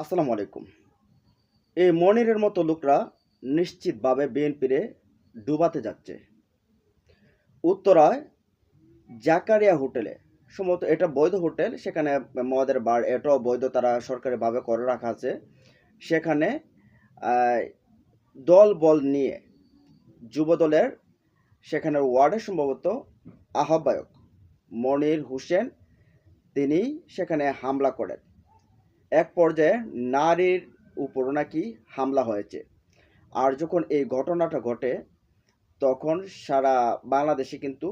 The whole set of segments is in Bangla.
আসসালামু আলাইকুম। এই মনিরের মতো লোকরা নিশ্চিতভাবে বিএনপিরে ডুবাতে যাচ্ছে। উত্তরায় জাকারিয়া হোটেলে, সম্ভবত এটা বৈধ হোটেল, সেখানে মদের বার, এটাও বৈধ তারা সরকারিভাবে করে রাখা আছে। সেখানে দল বল নিয়ে যুবদলের সেখানের ওয়ার্ডে সম্ভবত আহ্বায়ক মনির হোসেন, তিনি সেখানে হামলা করেন। এক পর্যায়ে নারীর উপর নাকি হামলা হয়েছে। আর যখন এই ঘটনাটা ঘটে, তখন সারা বাংলাদেশে কিন্তু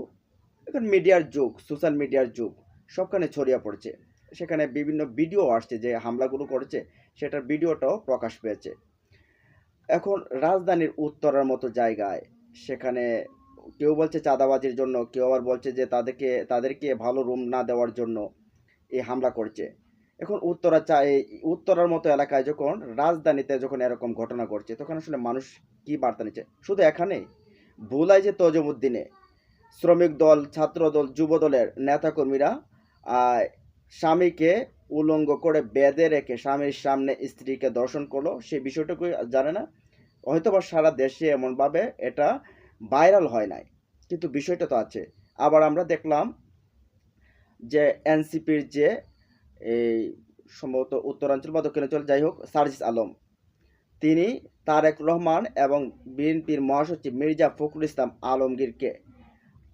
এখন মিডিয়ার যুগ, সোশ্যাল মিডিয়ার যুগ, সবখানে ছড়িয়ে পড়ছে। সেখানে বিভিন্ন ভিডিও আসছে যে হামলাগুলো করেছে, সেটার ভিডিওটাও প্রকাশ পেয়েছে। এখন রাজধানীর উত্তরার মতো জায়গায়, সেখানে কেউ বলছে চাঁদাবাজির জন্য, কেউ আবার বলছে যে তাদেরকে তাদেরকে ভালো রুম না দেওয়ার জন্য এই হামলা করছে। এখন উত্তরা চায় উত্তরার মতো এলাকায় যখন রাজধানীতে যখন এরকম ঘটনা ঘটছে, তখন আসলে মানুষ কি বার্তা নিচ্ছে? শুধু এখানেই ভুলাই যে তজমুদ্দিনে শ্রমিক দল, ছাত্র দল, যুব দলের নেতাকর্মীরা স্বামীকে উলঙ্গ করে বেঁধে রেখে স্বামীর সামনে স্ত্রীকে দর্শন করল সেই বিষয়টুকু জানে না। হয়তোবা সারা দেশে এমনভাবে এটা ভাইরাল হয় নাই, কিন্তু বিষয়টা তো আছে। আবার আমরা দেখলাম যে এনসিপির যে এই সম্ভবত উত্তরাঞ্চল বা দক্ষিণাঞ্চল যাই হোক, সার্জিস আলম। তিনি তারেক রহমান এবং বিএনপির মহাসচিব মির্জা ফখরুল ইসলাম আলমগীরকে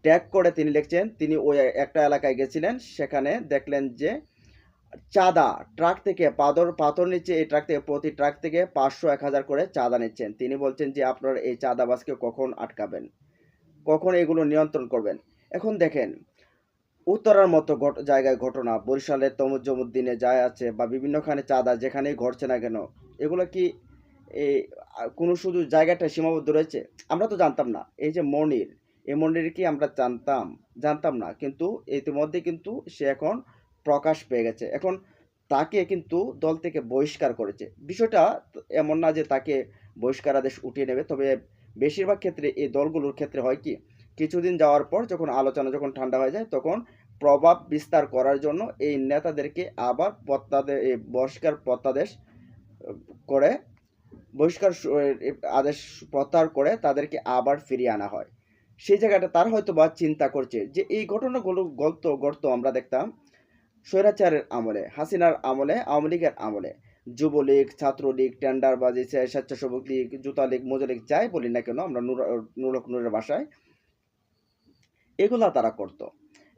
ট্যাগ করে তিনি লিখছেন, তিনি ওই একটা এলাকায় গেছিলেন, সেখানে দেখলেন যে চাঁদা ট্রাক থেকে পাদর, পাথর নিচ্ছে এই ট্রাক থেকে, প্রতি ট্রাক থেকে পাঁচশো এক হাজার করে চাঁদা নিচ্ছেন। তিনি বলছেন যে আপনার এই চাঁদাবাজকে কখন আটকাবেন? কখন এগুলো নিয়ন্ত্রণ করবেন? এখন দেখেন উত্তরার মতো জায়গায় ঘটনা। বরিশালের তমুজ্জমুদ্দিনে যায় আছে বা বিভিন্নখানে চাঁদা যেখানেই ঘটছে না কেন, এগুলো কি এই কোনো শুধু জায়গাটা সীমাবদ্ধ রয়েছে? আমরা তো জানতাম না। এই যে মনির, এই মনির কি আমরা জানতাম জানতাম না। কিন্তু ইতিমধ্যে কিন্তু সে এখন প্রকাশ পেয়ে গেছে। এখন তাকে কিন্তু দল থেকে বহিষ্কার করেছে। বিষয়টা এমন না যে তাকে বহিষ্কার আদেশ উঠিয়ে নেবে, তবে বেশিরভাগ ক্ষেত্রে এই দলগুলোর ক্ষেত্রে হয় কি কিছুদিন যাওয়ার পর যখন আলোচনা যখন ঠান্ডা হয়ে যায়, তখন প্রভাব বিস্তার করার জন্য এই নেতাদেরকে আবার প্রত্যাদে এই বহিষ্কার প্রত্যাদেশ করে, বহিষ্কার আদেশ প্রত্যাহার করে তাদেরকে আবার ফিরিয়ে আনা হয়। সেই জায়গাটা তার হয়তো বা চিন্তা করছে যে, এই ঘটনাগুলো গল্প গর্ত আমরা দেখতাম স্বৈরাচারের আমলে, হাসিনার আমলে, আওয়ামী লীগের আমলে। যুবলীগ, ছাত্রলীগ, টেন্ডারবাজি স্বে- স্বেচ্ছাসেবক লীগ জুতা লীগ মজা লীগ যাই বলি না কেন, আমরা নুর নুরক নুরের ভাষায় এগুলা তারা করত।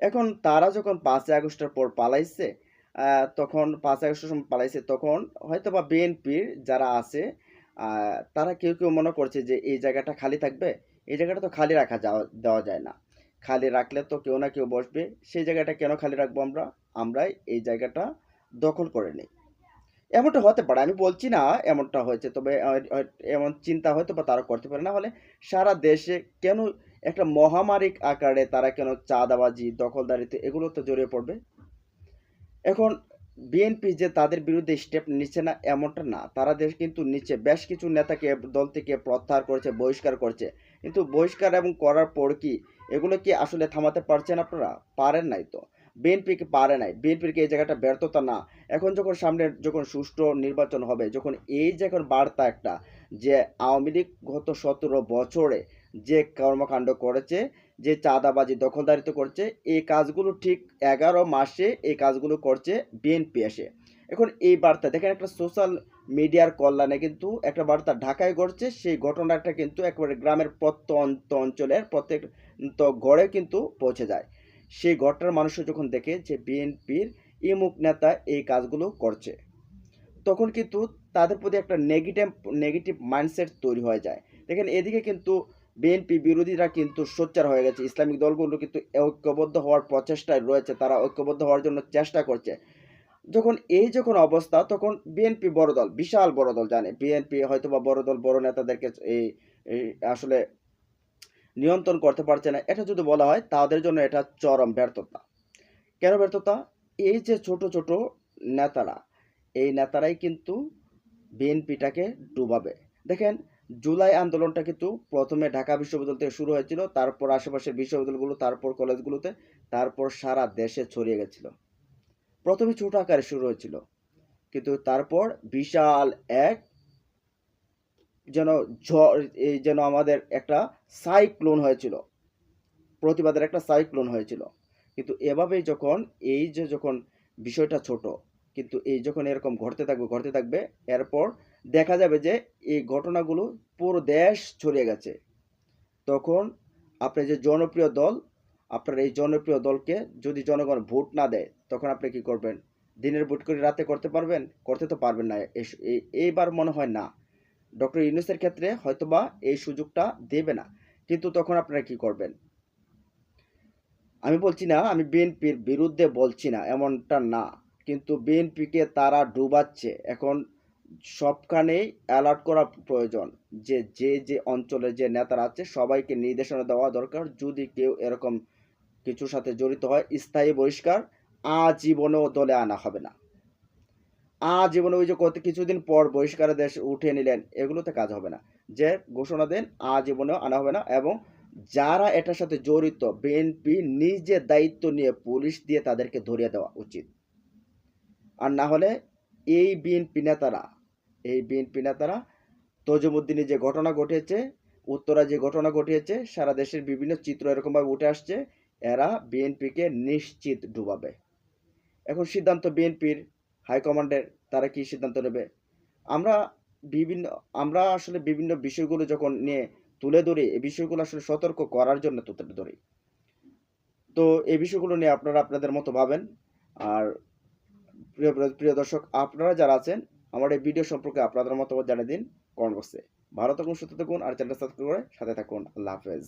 এখন তারা যখন পাঁচই আগস্টের পর পালাইছে তখন পাঁচই আগস্টের সময় পালাইছে, তখন হয়তো বা বিএনপির যারা আছে তারা কেউ কেউ মনে করছে যে এই জায়গাটা খালি থাকবে, এই জায়গাটা তো খালি রাখা যাওয়া দেওয়া যায় না। খালি রাখলে তো কেউ না কেউ বসবে, সেই জায়গাটা কেন খালি রাখব আমরা? আমরাই এই জায়গাটা দখল করে নিই। এমনটা হতে পারে, আমি বলছি না এমনটা হয়েছে, তবে এমন চিন্তা হয়তো বা তারা করতে পারে, না হলে সারা দেশে কেন একটা মহামারী আকারে তারা কেন চাঁদাবাজি, দখলদারিতে এগুলোতে জড়িয়ে পড়বে। এখন বিএনপি যে তাদের বিরুদ্ধে স্টেপ নিচ্ছে না এমনটা না। তারা দেশ কিন্তু নিচ্ছে, বেশ কিছু নেতাকে, দল থেকে প্রত্যাহার করেছে, বহিষ্কার করছে। কিন্তু বহিষ্কার এবং করার পর কি এগুলো কি আসলে থামাতে পারছেন আপনারা? পারেন নাই তো। বিএনপি কি পারে নাই। বিএনপির কি এই জায়গাটা ব্যর্থতা না? এখন যখন সামনে যখন সুষ্ঠু নির্বাচন হবে, যখন এই যে এখন বার্তা একটা যে আওয়ামী লীগ গত সতেরো বছরে যে কর্মকাণ্ড করেছে, যে চাঁদাবাজি দখলদারিত্ব করছে, এই কাজগুলো ঠিক এগারো মাসে এই কাজগুলো করছে বিএনপি এসে। এখন এই বার্তা, দেখেন একটা সোশ্যাল মিডিয়ার কল্যাণে কিন্তু একটা বার্তা ঢাকায় ঘটছে, সেই ঘটনাটা কিন্তু একবারে গ্রামের প্রত্যন্ত অঞ্চলের প্রত্যেক গড়ে কিন্তু পৌঁছে যায়। সেই ঘটনার মানুষ যখন দেখে যে বিএনপির ইমুক নেতা এই কাজগুলো করছে, তখন কিন্তু তাদের প্রতি একটা নেগেটিভ নেগেটিভ মাইন্ডসেট তৈরি হয়ে যায়। দেখেন এদিকে কিন্তু বিএনপি বিরোধীরা কিন্তু সোচ্চার হয়ে গেছে। ইসলামিক দলগুলো কিন্তু ঐক্যবদ্ধ হওয়ার প্রচেষ্টায় রয়েছে। তারা ঐক্যবদ্ধ হওয়ার জন্য চেষ্টা করছে। যখন এই যখন অবস্থা, তখন বিএনপি বড় দল, বিশাল বড় দল জানে। বিএনপি হয়তো বা বড় দল, বড় নেতাদেরকে এই আসলে নিয়ন্ত্রণ করতে পারছে না। এটা যদি বলা হয়, তাদের জন্য এটা চরম ব্যর্থতা। কেন ব্যর্থতা? এই যে ছোট ছোট নেতারা, এই নেতারাই কিন্তু বিএনপিটাকে ডুবাবে। দেখেন জুলাই আন্দোলনটা কিন্তু প্রথমে ঢাকা বিশ্ববিদ্যালয় থেকে শুরু হয়েছিল, তারপর আশেপাশের বিশ্ববিদ্যালয়গুলো, তারপর কলেজগুলোতে, তারপর সারা দেশে ছড়িয়ে গেছিল। প্রথমে ছোট আকারে শুরু হয়েছিল, কিন্তু তারপর বিশাল এক যেন ঝড়, এই যেন আমাদের একটা সাইক্লোন হয়েছিল, প্রতিবাদের একটা সাইক্লোন হয়েছিল। কিন্তু এভাবেই যখন, এই যে যখন বিষয়টা ছোট, কিন্তু এই যখন এরকম ঘটতে থাকবে ঘটতে থাকবে, এরপর দেখা যাবে যে এই ঘটনাগুলো পুরো দেশ ছড়িয়ে গেছে। তখন আপনার যে জনপ্রিয় দল, আপনার এই জনপ্রিয় দলকে যদি জনগণ ভোট না দেয়, তখন আপনি কি করবেন? দিনের ভোট করে রাতে করতে পারবেন? করতে তো পারবেন না। এইবার মনে হয় না। ডক্টর ইউনুসের ক্ষেত্রে হয়তোবা এই সুযোগটা দেবে না। কিন্তু তখন আপনারা কি করবেন? আমি বলছি না, আমি বিএনপির বিরুদ্ধে বলছি না, এমনটা না। কিন্তু বিএনপিকে তারা ডুবাচ্ছে। এখন সবখানেই অ্যালার্ট করা প্রয়োজন যে যে যে অঞ্চলে যে নেতারা আছে, সবাইকে নির্দেশনা দেওয়া দরকার। যদি কেউ এরকম কিছুর সাথে জড়িত হয়, স্থায়ী বহিষ্কার আজীবনেও দলে আনা হবে না। আজীবনে ওই যে কত কিছুদিন পর বহিষ্কারের দেশ উঠে নিলেন, এগুলোতে কাজ হবে না। যে ঘোষণা দেন, আজীবনেও আনা হবে না এবং যারা এটার সাথে জড়িত, বিএনপি নিজে দায়িত্ব নিয়ে পুলিশ দিয়ে তাদেরকে ধরিয়ে দেওয়া উচিত। আর না হলে এই বিএনপি নেতারা এই বিএনপি নেতারা তজুমুদ্দিনে যে ঘটনা ঘটেছে, উত্তরা যে ঘটনা ঘটিয়েছে সারা দেশের বিভিন্ন চিত্র এরকমভাবে উঠে আসছে। এরা বিএনপিকে নিশ্চিত ডুবাবে। এখন সিদ্ধান্ত বিএনপির হাইকমান্ডের তারা কি সিদ্ধান্ত নেবে? আমরা বিভিন্ন, আমরা আসলে বিভিন্ন বিষয়গুলো যখন নিয়ে তুলে ধরি, এই বিষয়গুলো আসলে সতর্ক করার জন্য তুলে ধরি। তো এই বিষয়গুলো নিয়ে আপনারা আপনাদের মতো ভাবেন। আর প্রিয় প্রিয় দর্শক, আপনারা যারা আছেন আমার এই ভিডিও সম্পর্কে আপনাদের মতামত জানিয়ে দিন কমেন্ট বক্সে ভালো থাকুন, সুস্থ থাকুন, আর চ্যানেলটা সাবস্ক্রাইব করে সাথে থাকুন। আল্লাহ হাফেজ।